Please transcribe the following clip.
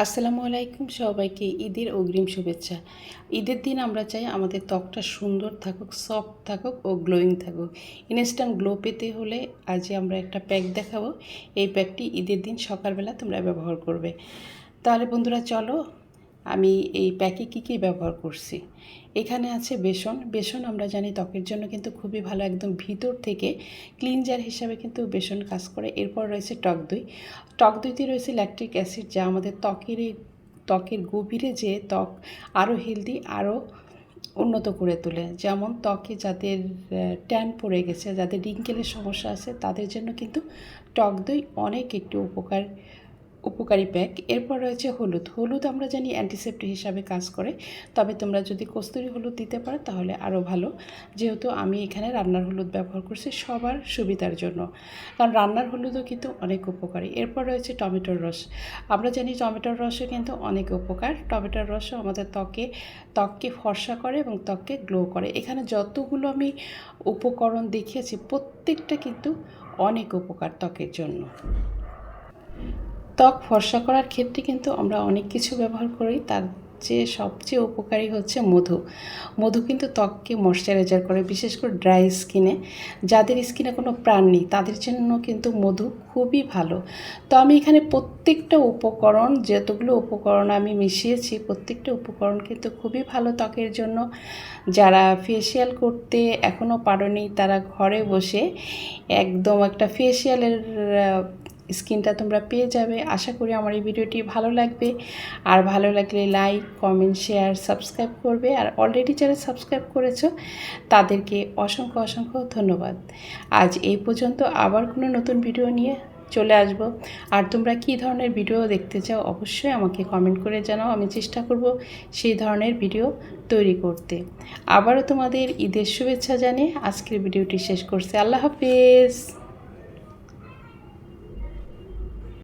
আসসালামু আলাইকুম সবাইকে ঈদের অগ্রিম শুভেচ্ছা। ঈদের দিন আমরা চাই আমাদের ত্বকটা সুন্দর থাকুক সফট থাকুক ও গ্লোয়িং থাকুক। ইনস্ট্যান্ট গ্লো পেতে হলে আজ আমরা একটা প্যাক দেখাবো। এই প্যাকটি ঈদের দিন সকালবেলা তোমরা ব্যবহার করবে। তাহলে বন্ধুরা চলো আমি এই প্যাকে কী কী ব্যবহার করছি। এখানে আছে বেসন। বেসন আমরা জানি ত্বকের জন্য কিন্তু খুবই ভালো। একদম ভিতর থেকে ক্লিনজার হিসাবে কিন্তু বেসন কাজ করে। এরপর রয়েছে টক দই। টক দইতে রয়েছে ল্যাকটিক অ্যাসিড যা আমাদের ত্বকের ত্বকের গভীরে যে ত্বক আরও হেলদি, আরও উন্নত করে তোলে। যেমন ত্বকে যাদের ট্যান পড়ে গেছে, যাদের রিঙ্কেলের সমস্যা আছে, তাদের জন্য কিন্তু টক দই অনেক একটু উপকার উপকারী প্যাক এরপর রয়েছে হলুদ। হলুদ আমরা জানি অ্যান্টিসেপ্টিক হিসাবে কাজ করে। তবে তোমরা যদি কস্তুরি হলুদ দিতে পারো তাহলে আরও ভালো। যেহেতু আমি এখানে রান্নার হলুদ ব্যবহার করছি সবার সুবিধার জন্য। কারণ রান্নার হলুদও কিন্তু অনেক উপকারী। এরপর রয়েছে টমেটোর রস। আমরা জানি টমেটোর রসও কিন্তু অনেক উপকার। টমেটোর রসও আমাদের ত্বকে, ত্বককে ফর্সা করে এবং ত্বককে গ্লো করে। এখানে যতগুলো আমি উপকরণ দেখিয়েছি, প্রত্যেকটা কিন্তু অনেক উপকার ত্বকের জন্য। ত্বক ফর্সা করার ক্ষেত্রে কিন্তু আমরা অনেক কিছু ব্যবহার করি। তার চেয়ে সবচেয়ে উপকারী হচ্ছে মধু। মধু কিন্তু ত্বককে ময়শ্চারাইজার করে, বিশেষ করে ড্রাই স্কিনে যাদের স্কিনে কোনো প্রাণ নেই, তাদের জন্য কিন্তু মধু খুবই ভালো। তো আমি এখানে প্রত্যেকটা উপকরণ, যতগুলো উপকরণ আমি মিশিয়েছি, প্রত্যেকটা উপকরণ কিন্তু খুবই ভালো ত্বকের জন্য। যারা ফেসিয়াল করতে এখনও পারোনি, তারা ঘরে বসে একদম একটা ফেসিয়ালের স্কিনটা তোমরা পেয়ে যাবে। আশা করি আমার এই ভিডিওটি ভালো লাগবে। আর ভালো লাগলে লাইক কমেন্ট শেয়ার সাবস্ক্রাইব করবে। আর অলরেডি যারা সাবস্ক্রাইব করেছ, তাদেরকে অসংখ্য অসংখ্য ধন্যবাদ। আজ এই পর্যন্ত আবার কোনো নতুন ভিডিও নিয়ে চলে আসব। আর তোমরা কী ধরনের ভিডিও দেখতে চাও, অবশ্যই আমাকে কমেন্ট করে জানাও। আমি চেষ্টা করব সেই ধরনের ভিডিও তৈরি করতে। আবারও তোমাদের ঈদের শুভেচ্ছা জানিয়ে আজকের ভিডিওটি শেষ করছে। আল্লাহ হাফেজ!